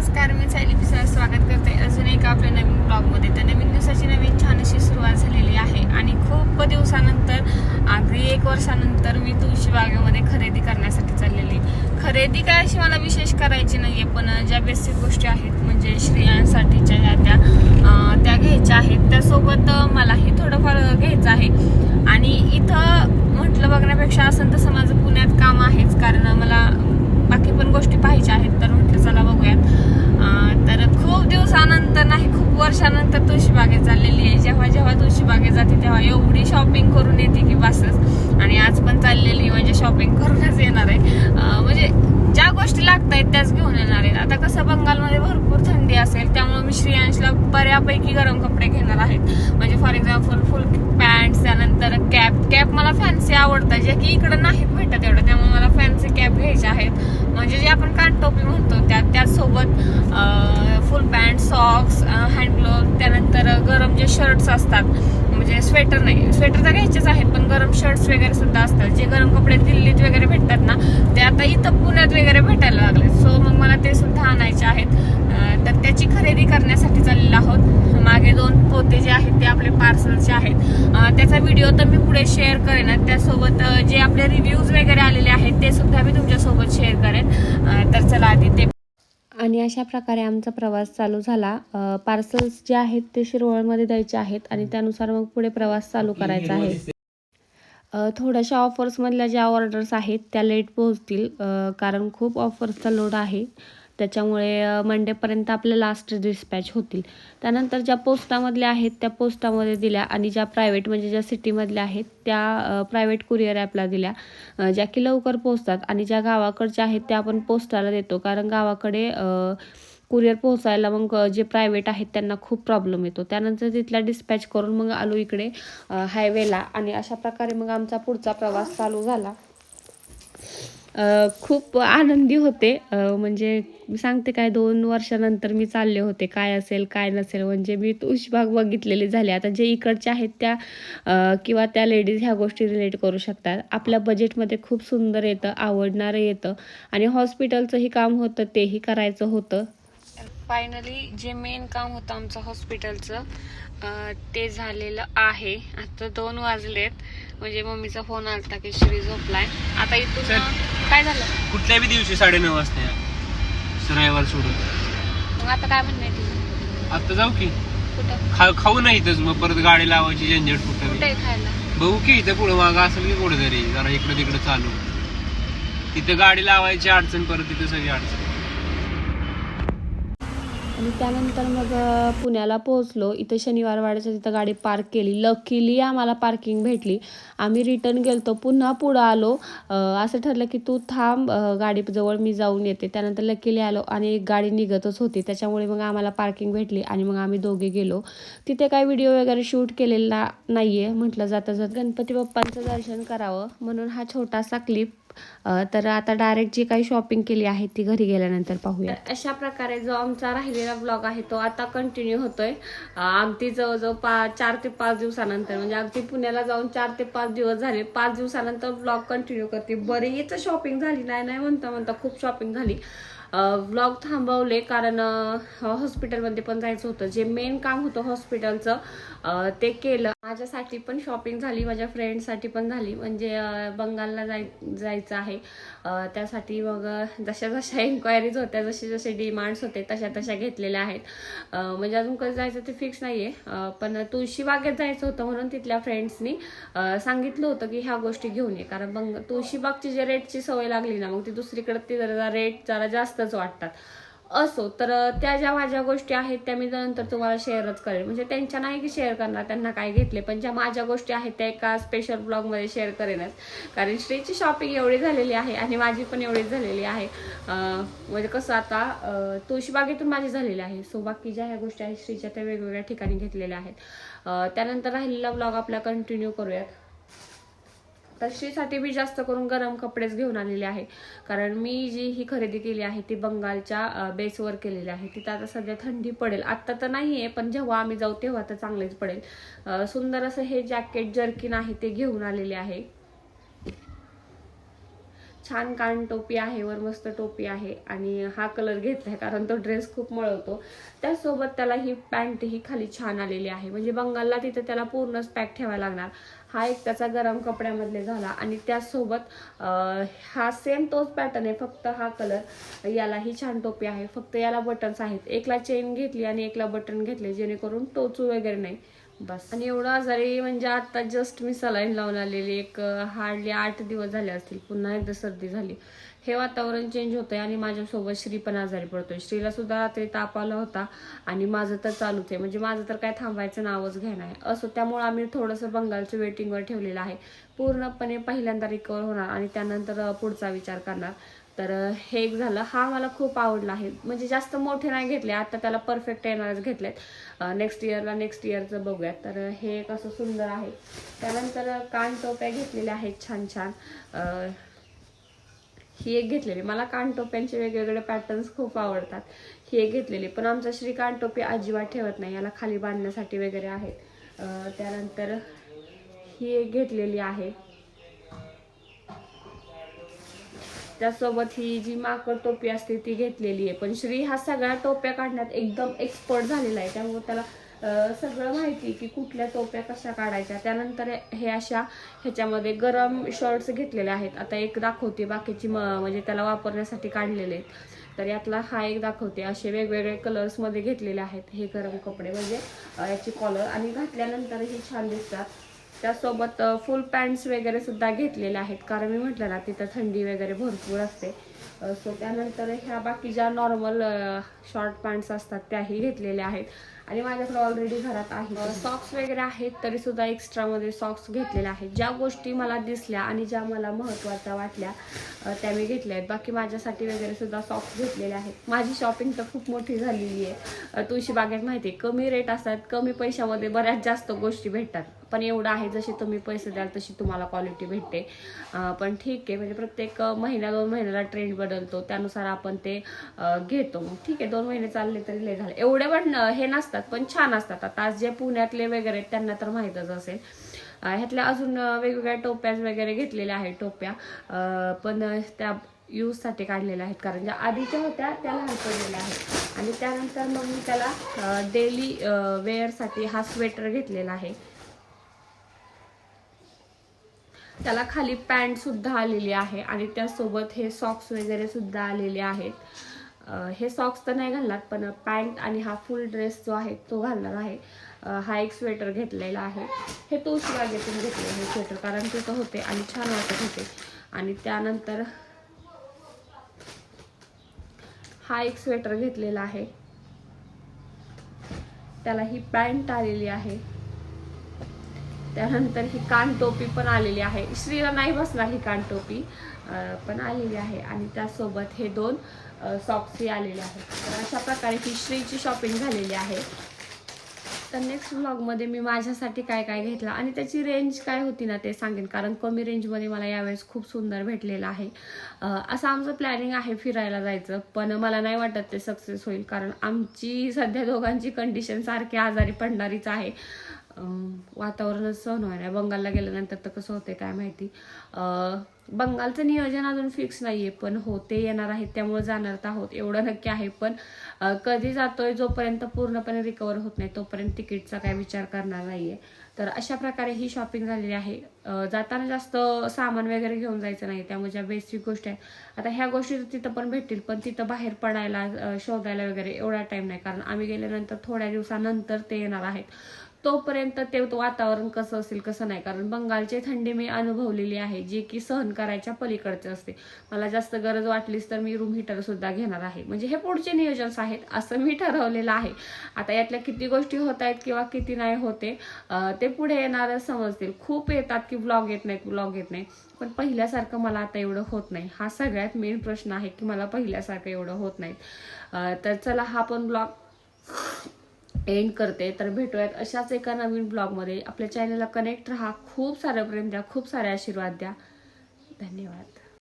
नमस्कार मी सायली पिसा स्वागत करते. अजून एक आपल्या नवीन ब्लॉगमध्ये. तर नवीन दिवसाची नवीन छान अशी सुरुवात झालेली आहे. आणि खूप दिवसानंतर अगदी एक वर्षानंतर मी तुळशी बागेमध्ये खरेदी करण्यासाठी चाललेली. खरेदी काय अशी मला विशेष करायची नाही आहे पण ज्या बेसिक गोष्टी आहेत म्हणजे स्त्रियांसाठीच्या ज्या त्या त्या घ्यायच्या आहेत त्यासोबत मलाही थोडंफार घ्यायचं आहे. आणि इथं म्हटलं बघण्यापेक्षा असं तसं माझं पुण्यात काम आहेच कारण मला बाकी पण गोष्टी पाहिजे आहेत तर म्हटलं चला बघूयात अं, तर खूप दिवसानंतर नाही खूप वर्षानंतर तुळशी बागेत चाललेली आहे. जेव्हा जेव्हा तुळशी बागेत जाते तेव्हा एवढी शॉपिंग करून येते की बसच. आणि आज पण चाललेली म्हणजे शॉपिंग करूनच येणार आहे. म्हणजे ज्या गोष्टी लागत आहेत त्याच घेऊन येणार आहेत आता कसं बंगालमध्ये भरपूर थंडी असेल त्यामुळे मी श्रेयांशला बऱ्यापैकी गरम कपडे घेणार आहेत. म्हणजे फॉर एक्झाम्पल फुल पॅन्ट त्यानंतर कॅप कॅप मला फॅन्सी आवडतात जे की इकडं नाहीत भेटत एवढं. त्यामुळे मला फॅन्सी कॅप घ्यायचे आहेत. म्हणजे जे आपण कानटोपी म्हणतो त्या त्याचसोबत full pant socks hand glove त्यानंतर गरम जे शर्ट्स असतात म्हणजे स्वेटर नाही. स्वेटर तर घ्यायचेच आहेत पण गरम शर्ट्स वगैरे सुद्धा असतात. जे गरम कपडे दिल्लीत वगैरे भेटतात ना ते आता इथं पुण्यात वगैरे भेटायला लागले. मला ते सुद्धा आणायचे आहेत. तर त्याची खरेदी करण्यासाठी चाललेलो आहोत. मागे दोन पोते जे आहेत ते आपले पार्सलचे आहेत. त्याचा व्हिडिओ तर मी पुढे शेअर करेन त्यासोबत जे आपले रिव्ह्यूज वगैरे आलेले आहेत ते सुद्धा मी तुमच्यासोबत शेअर करेन. तर चला आधी ते आणि अशा प्रकारे आमचा प्रवास चालू झाला. पार्सल्स जे आहेत ते शिरवळमध्ये द्यायचे आहेत आणि त्यानुसार मग पुढे प्रवास चालू करायचा आहे. थोड्याशा ऑफर्समधल्या ज्या ऑर्डर्स आहेत त्या लेट पोहोचतील. कारण खूप ऑफर्सचा लोड आहे. त्याच्यामुळे मंडेपर्यंत आपल्या लास्ट डिस्पॅच होतील. त्यानंतर ज्या पोस्टामधल्या आहेत त्या पोस्टामध्ये दिल्या आणि ज्या प्रायव्हेट म्हणजे ज्या सिटीमधल्या आहेत त्या प्रायव्हेट कुरिअर ॲपला दिल्या. ज्या की लवकर पोचतात आणि ज्या गावाकडच्या आहेत त्या आपण पोस्टाला देतो. कारण गावाकडे कुरिअर पोहोचायला मग जे प्रायव्हेट आहेत त्यांना खूप प्रॉब्लेम येतो. त्यानंतर तिथला डिस्पॅच करून मग आलो इकडे हायवेला आणि अशा प्रकारे मग आमचा पुढचा प्रवास चालू झाला. खूप आनंदी होते. म्हणजे सांगते काय दोन वर्षानंतर मी चालले होते. काय असेल काय नसेल म्हणजे मी तुळशीबाग बघितलेले झाले. आता जे इकडच्या आहेत त्या किंवा त्या लेडीज ह्या गोष्टी रिलेट करू शकतात. आपल्या बजेटमध्ये खूप सुंदर येतं आवडणारं येतं. आणि हॉस्पिटलचंही काम होतं तेही करायचं होतं. फायनली जे मेन काम होतं आमचं हॉस्पिटलचं ते झालेलं आहे. आता दोन वाजलेत. म्हणजे मम्मीचा फोन आलता की श्री झोपलाय. आता इथून चल. काय झालं? कुठल्या बी दिवशी साडेनऊ वाजता या. रविवार सोडून. मग आता काय म्हणणं आहे? तुझं आता जाऊ की. कुठं? खा खाऊ नाही इथंच. मग परत गाडी लावायची झंझट कुठं कुठं खायला? बघू की इथं पुढं मागं असेल की कुठं तरी. जरा इकडं तिकडं चालू. तिथं गाडी लावायची अडचण परत तिथं सगळी अडचण. आणि त्यानंतर मग पुण्याला पोहोचलो. इथं शनिवार वाड्याच्या तिथं गाडी पार्क केली. लकीली आम्हाला पार्किंग भेटली. आम्ही रिटर्न गेलतो. पुन्हा पुढं आलो. असं ठरलं की तू थांब. गाडीजवळ मी जाऊन येते. त्यानंतर लकीली आलो आणि एक गाडी निघतच होती. त्याच्यामुळे मग आम्हाला पार्किंग भेटली आणि मग आम्ही दोघे गेलो. तिथे काय व्हिडिओ वगैरे शूट केलेला नाही आहे म्हटलं जाता जात गणपती बाप्पांचं दर्शन करावं. म्हणून हा छोटासा क्लिप तर आता डायरेक्ट जी काही शॉपिंग केली आहे ती घरी गेल्यानंतर पाहूया. अशा प्रकारे जो आमचा राहिलेला ब्लॉग आहे तो आता कंटिन्यू होतोय. अगदी जवळजवळ पा चार ते पाच दिवसानंतर म्हणजे अगदी पुण्याला जाऊन चार ते पाच दिवस झाले. पाच दिवसानंतर ब्लॉग कंटिन्यू करते. बरीच शॉपिंग झाली. नाही नाही म्हणता म्हणता खूप शॉपिंग झाली. व्लॉग थांबवले कारण हॉस्पिटलमध्ये पण जायचं होतं. जे मेन काम होतं हॉस्पिटलचं ते केलं. माझ्यासाठी पण शॉपिंग झाली माझ्या फ्रेंडसाठी पण झाली. म्हणजे बंगालला जाय जायचं आहे. त्यासाठी मग जशा जशा इन्क्वायरीज होत्या जसे जसे डिमांड्स होते तशा तशा घेतलेल्या आहेत. म्हणजे अजून कसं जायचं ते फिक्स नाही आहे पण तुळशीबागेत जायचं होतं म्हणून तिथल्या फ्रेंड्सनी सांगितलं होतं की ह्या गोष्टी घेऊन ये. कारण बंग तुळशीबागची जे रेटची सवय लागली ना मग ती दुसरीकडे ती जरा रेट जरा जास्त जास्तच वाटतात. असो तर त्या ज्या माझ्या गोष्टी आहेत त्या मी नंतर तुम्हाला शेअरच करेल म्हणजे त्यांच्या नाही की शेअर करणार त्यांना काय घेतले पण ज्या माझ्या गोष्टी आहेत त्या एका स्पेशल ब्लॉगमध्ये शेअर करेनच कारण श्रीची शॉपिंग एवढी झालेली आहे आणि माझी पण एवढी झालेली आहे. म्हणजे कसं आता तुळशीबागेतून माझी झालेली आहे. सो बाकी ज्या ह्या गोष्टी आहेत श्रीच्या त्या वेगवेगळ्या ठिकाणी घेतलेल्या आहेत. त्यानंतर राहिलेला ब्लॉग आपला कंटिन्यू करूयात. तशीसाठी मी जास्त करून गरम कपडेच घेऊन आलेले आहे. कारण मी जी ही खरेदी केली आहे ती बंगालच्या बेसवर केलेली आहे. तिथं आता सध्या थंडी पडेल. आत्ता तर नाही आहे पण जेव्हा आम्ही जाऊ तेव्हा तर चांगलेच पडेल. सुंदर असं हे जॅकेट जर्किन आहे ते घेऊन आलेले आहे. छान कान टोपी आहे वर मस्त टोपी आहे. आणि हा कलर घेतलाय कारण तो ड्रेस खूप मळवतो. त्यासोबत त्याला ही पॅन्ट ही खाली छान आलेली आहे. म्हणजे बंगालला तिथं त्याला पूर्णच पॅक ठेवायला लागणार. हा एक त्याचा गरम कपड्यामधले झाला आणि त्यासोबत हा सेम तोच पॅटर्न आहे फक्त हा कलर यालाही छान टोपी आहे. फक्त याला बटन्स आहेत. एकला चेन घेतली आणि एकला बटन घेतले जेणेकरून टोचू वगैरे नाही. बस. आणि एवढं आजारी म्हणजे आता जस्ट मी सलाईन लावून आलेली एक हार्डली आठ दिवस झाले असतील पुन्हा एकदा सर्दी झाली. हे वातावरण चेंज होतंय आणि माझ्यासोबत श्री पण आजारी पडतोय. श्रीला सुद्धा रात्री ताप आला होता आणि माझं तर चालूच आहे. म्हणजे माझं तर काय थांबायचं नावच घेणार आहे असं त्यामुळे आम्ही थोडंसं बंगालचं वेटिंगवर ठेवलेलं आहे. पूर्णपणे पहिल्यांदा रिकवर होणार आणि त्यानंतर पुढचा विचार करणार. तर हे एक झालं. हा मला खूप आवडला आहे. म्हणजे जास्त मोठे नाही घेतले. आता त्याला परफेक्ट येणारच घेतलेत. नेक्स्ट इयरला नेक्स्ट इयरचं बघूयात. तर हे एक असं सुंदर आहे. त्यानंतर कानटोप्या घेतलेल्या आहेत छान छान. ही एक घेतलेली. मला कानटोप्यांचे वेगवेगळे पॅटर्न्स खूप आवडतात. ही एक घेतलेली. पण आमचा श्री कानटोपी अजिबात ठेवत नाही. याला खाली बांधण्यासाठी वगैरे आहेत. त्यानंतर ही एक घेतलेली आहे. त्यासोबत ही जी माकड टोपी असते ती घेतलेली आहे. पण श्री हा सगळ्या टोप्या काढण्यात एकदम एक्सपर्ट झालेला आहे. त्यामुळे त्याला सगळं माहिती आहे की कुठल्या टोप्या कशा काढायच्या. त्यानंतर हे अशा ह्याच्यामध्ये गरम शर्ट्स घेतलेले आहेत. आता एक दाखवते बाकीची म- म्हणजे त्याला वापरण्यासाठी काढलेले आहेत. तर यातला हा एक दाखवते. असे वेगवेगळे कलर्समध्ये घेतलेले आहेत हे गरम कपडे. म्हणजे याची कॉलर आणि घातल्यानंतरही छान दिसतात. त्यासोबत फुल पॅन्ट्स वगैरे सुद्धा घेतलेले आहेत. कारण मी म्हटलं ना तिथं थंडी वगैरे भरपूर असते. सो त्यानंतर ह्या बाकी ज्या नॉर्मल शॉर्ट पॅन्ट्स असतात त्याही घेतलेल्या आहेत. आणि माझ्याकडे ऑलरेडी घरात आहे. सॉक्स वगैरे आहेत तरी सुद्धा एक्स्ट्रामध्ये सॉक्स घेतलेले आहेत. ज्या गोष्टी मला दिसल्या आणि ज्या मला महत्त्वाच्या वाटल्या त्या मी घेतल्या आहेत. बाकी माझ्यासाठी वगैरे सुद्धा सॉक्स घेतलेले आहेत. माझी शॉपिंग तर खूप मोठी झालेली आहे. तुळशी बागेत माहिती आहे कमी रेट असतात कमी पैशामध्ये बऱ्याच जास्त गोष्टी भेटतात. पण एवढं आहे जसे तुम्ही पैसे द्याल तशी तुम्हाला क्वालिटी भेटते. पण ठीक आहे म्हणजे प्रत्येक महिन्या दोन महिन्याला ट्रेंड बदलतो त्यानुसार आपण ते घेतो. मग ठीक आहे दोन महिने चालले तरी लय झाले. एवढे पण हे नसतात पण छान असतात. आता आज जे पुण्यातले वगैरे आहेत, त्यांना तर माहीतच असेल. ह्यातल्या अजून वेगवेगळ्या टोप्या वगैरे घेतलेल्या आहेत टोप्या. पण त्या यूजसाठी काढलेल्या आहेत कारण ज्या आधीच्या होत्या त्या लहान पडलेल्या आहेत. आणि त्यानंतर मग मी त्याला डेली वेअरसाठी हा स्वेटर घेतलेला आहे. त्याला खाली पॅन्ट सुद्धा आलेली आहे आणि त्यासोबत हे सॉक्स वगैरे सुद्धा आलेले आहेत. हे सॉक्स तर नाही घालणार पण पॅन्ट आणि हा फुल ड्रेस जो आहे तो घालणार आहे. हा एक स्वेटर घेतलेला आहे. हे तोच बागेतून घेतले हे स्वेटर कारण तिथं होते आणि छान वाटत होते. आणि त्यानंतर हा एक स्वेटर घेतलेला आहे. त्याला ही पॅन्ट आलेली आहे. त्यानंतर ही कानटोपी पण आलेली आहे. श्रीला नाही बसणार ही कानटोपी. पण आलेली आहे आणि त्यासोबत हे दोन सॉक्सही आलेले आहेत. तर अशा प्रकारे ही श्रीची शॉपिंग झालेली आहे. तर नेक्स्ट व्लॉगमध्ये मी माझ्यासाठी काय काय घेतलं आणि त्याची रेंज काय होती ना ते सांगेन कारण कमी रेंजमध्ये मला यावेळेस खूप सुंदर भेटलेलं आहे. असं आमचं प्लॅनिंग आहे फिरायला जायचं पण मला नाही वाटत ते सक्सेस होईल कारण आमची सध्या दोघांची कंडिशन सारखी आजारी पडणारीच आहे. वातावरणच सहन होणार आहे. बंगालला गेल्यानंतर तर कसं होते काय माहिती? बंगालचं नियोजन अजून फिक्स नाही आहे पण हो ते येणार आहेत त्यामुळे जाणार तर आहोत एवढं नक्की आहे. पण कधी जातोय जोपर्यंत पूर्णपणे रिकवर होत नाही तोपर्यंत तिकीटचा काय विचार करणार नाहीये. तर अशा प्रकारे ही शॉपिंग झालेली आहे. जाताना जास्त सामान वगैरे घेऊन जायचं नाही त्यामुळे ज्या बेसिक गोष्टी आहेत आता ह्या गोष्टी तर तिथं पण भेटतील पण तिथं बाहेर पडायला शोधायला वगैरे एवढा टाईम नाही. कारण आम्ही गेल्यानंतर थोड्या दिवसानंतर ते येणार आहेत. तोपर्यंत ते वातावरण कसं असेल कसं नाही. कारण बंगालची थंडी मी अनुभवलेली आहे जी की सहन करायच्या पलीकडचे असते. मला जास्त गरज वाटलीच तर मी रूम हीटर सुद्धा घेणार आहे. म्हणजे हे पुढचे नियोजन्स आहेत असं मी ठरवलेलं आहे. आता यातल्या किती गोष्टी होत आहेत किंवा किती नाही होते ते पुढे येणार समजतील. खूप येतात की ब्लॉग येत नाहीत ब्लॉग येत नाही. पण पहिल्यासारखं मला आता एवढं होत नाही. हा सगळ्यात मेन प्रश्न आहे की मला पहिल्यासारखं एवढं होत नाही तर चला हा पण ब्लॉग एंड करते तर भेटूयात अशाच एका नवीन ब्लॉगमध्ये आपल्या चॅनलला कनेक्ट राहा. खूप सारं प्रेम द्या खूप सारे आशीर्वाद द्या. धन्यवाद.